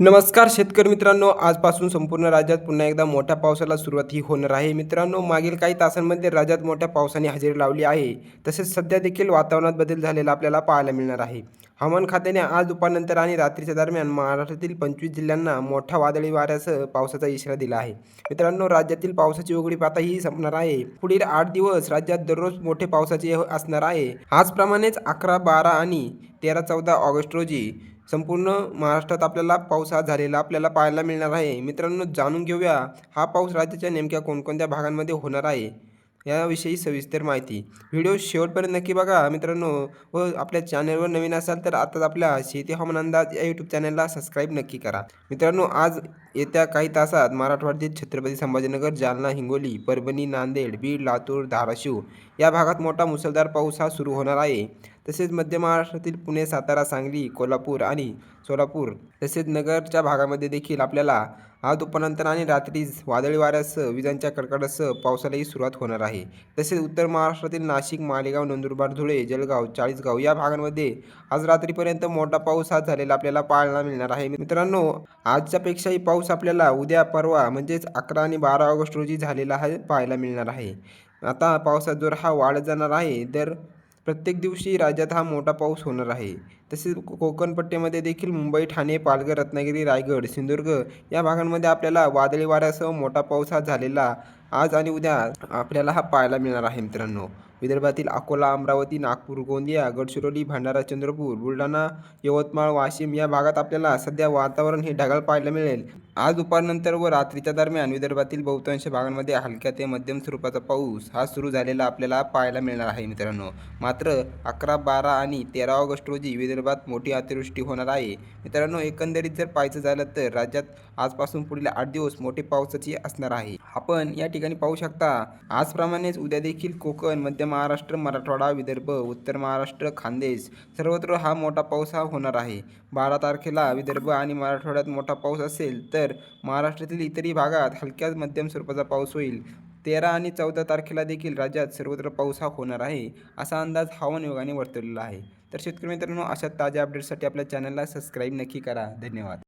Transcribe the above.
नमस्कार शेतकरी मित्रांनो आजपासून संपूर्ण राज्यात पुन्हा एकदा मोठ्या पावसाला सुरुवात ही होणार आहे. मित्रांनो मागील काही तासांमध्ये राज्यात मोठ्या पावसाने हजेरी लावली आहे. तसेच सध्या देखील वातावरणात बदल झालेला आपल्याला पाहायला मिळणार आहे. हवामान खात्याने आज दुपारनंतर आणि रात्रीच्या दरम्यान महाराष्ट्रातील पंचवीस जिल्ह्यांना मोठ्या वादळी वाऱ्यासह पावसाचा इशारा दिला आहे. मित्रांनो राज्यातील पावसाची उघडी पाता ही संपणार आहे. पुढील आठ दिवस राज्यात दररोज मोठे पावसाचे असणार आहे. आजप्रमाणेच अकरा बारा आणि तेरा चौदा ऑगस्ट रोजी संपूर्ण महाराष्ट्रात आपल्याला पाऊस हा झालेला आपल्याला पाहायला मिळणार आहे. मित्रांनो जाणून घेऊया हा पाऊस राज्याच्या नेमक्या कोणकोणत्या भागांमध्ये होणार आहे याविषयी सविस्तर माहिती. व्हिडिओ शेवटपर्यंत नक्की बघा मित्रांनो व आपल्या चॅनलवर नवीन असाल तर आताच आपल्या शेती हवामान अंदाज या यूट्यूब चॅनलला सबस्क्राईब नक्की करा. मित्रांनो आज येत्या काही तासात मराठवाड्यातील छत्रपती संभाजीनगर जालना हिंगोली परभणी नांदेड बीड लातूर धाराशिव या भागात मोठा मुसळधार पाऊस हा सुरू होणार आहे. तसेच मध्य महाराष्ट्रातील पुणे सातारा सांगली कोल्हापूर आणि सोलापूर तसेच नगरच्या भागामध्ये देखील आपल्याला आज दुपारनंतर आणि रात्री वादळी वाऱ्यासह विजांच्या कडकडासह पावसालाही सुरुवात होणार आहे. तसेच उत्तर महाराष्ट्रातील नाशिक मालेगाव नंदुरबार धुळे जळगाव चाळीसगाव या भागांमध्ये आज रात्रीपर्यंत मोठा पाऊस हा झालेला आपल्याला पाहायला मिळणार आहे. मित्रांनो आजच्यापेक्षाही पाऊस पाऊस आपल्याला उद्या परवा म्हणजेच अकरा आणि बारा ऑगस्ट रोजी झालेला हा पाहायला मिळणार आहे. आता पावसाचा जोर हा वाढत जाणार आहे तर प्रत्येक दिवशी राज्यात हा मोठा पाऊस होणार आहे. तसेच कोकणपट्टीमध्ये देखील मुंबई ठाणे पालघर रत्नागिरी रायगड सिंधुदुर्ग या भागांमध्ये आपल्याला वादळी वाऱ्यासह मोठा पाऊस हा झालेला आज आणि उद्या आपल्याला हा पाहायला मिळणार आहे मित्रांनो. विदर्भातील अकोला अमरावती नागपूर गोंदिया गडचिरोली भंडारा चंद्रपूर बुलढाणा यवतमाळ वाशिम या भागात आपल्याला सध्या वातावरण हे ढगाळ पाहायला मिळेल. आज दुपारनंतर व रात्रीच्या दरम्यान विदर्भातील बहुतांश भागांमध्ये हलक्या ते मध्यम स्वरूपाचा पाऊस हा सुरू झालेला आपल्याला पाहायला मिळणार आहे मित्रांनो. मात्र अकरा बारा आणि तेरा ऑगस्ट रोजी विदर्भात मोठी अतिवृष्टी होणार आहे. मित्रांनो एकंदरीत जर पाहायचं झालं तर राज्यात आजपासून पुढील आठ दिवस मोठी पावसाची असणार आहे. आपण या ठिकाणी पाहू शकता आजप्रमाणेच उद्या देखील कोकण मध्य महाराष्ट्र मराठवाडा विदर्भ उत्तर महाराष्ट्र खानदेश. सर्वत्र हा मोठा पाऊस हा होणार आहे. बारा तारखेला विदर्भ आणि मराठवाड्यात मोठा पाऊस असेल तर महाराष्ट्रातील इतरही भागात हलक्या मध्यम स्वरूपाचा पाऊस होईल. तेरा आणि चौदा तारखेला देखील राज्यात सर्वत्र पाऊस हा होणार आहे असा अंदाज हवामान विभागाने वर्तवलेला आहे. तर शेतकरी मित्रांनो अशा ताज्या अपडेट्ससाठी आपल्या चॅनलला सबस्क्राईब नक्की करा. धन्यवाद.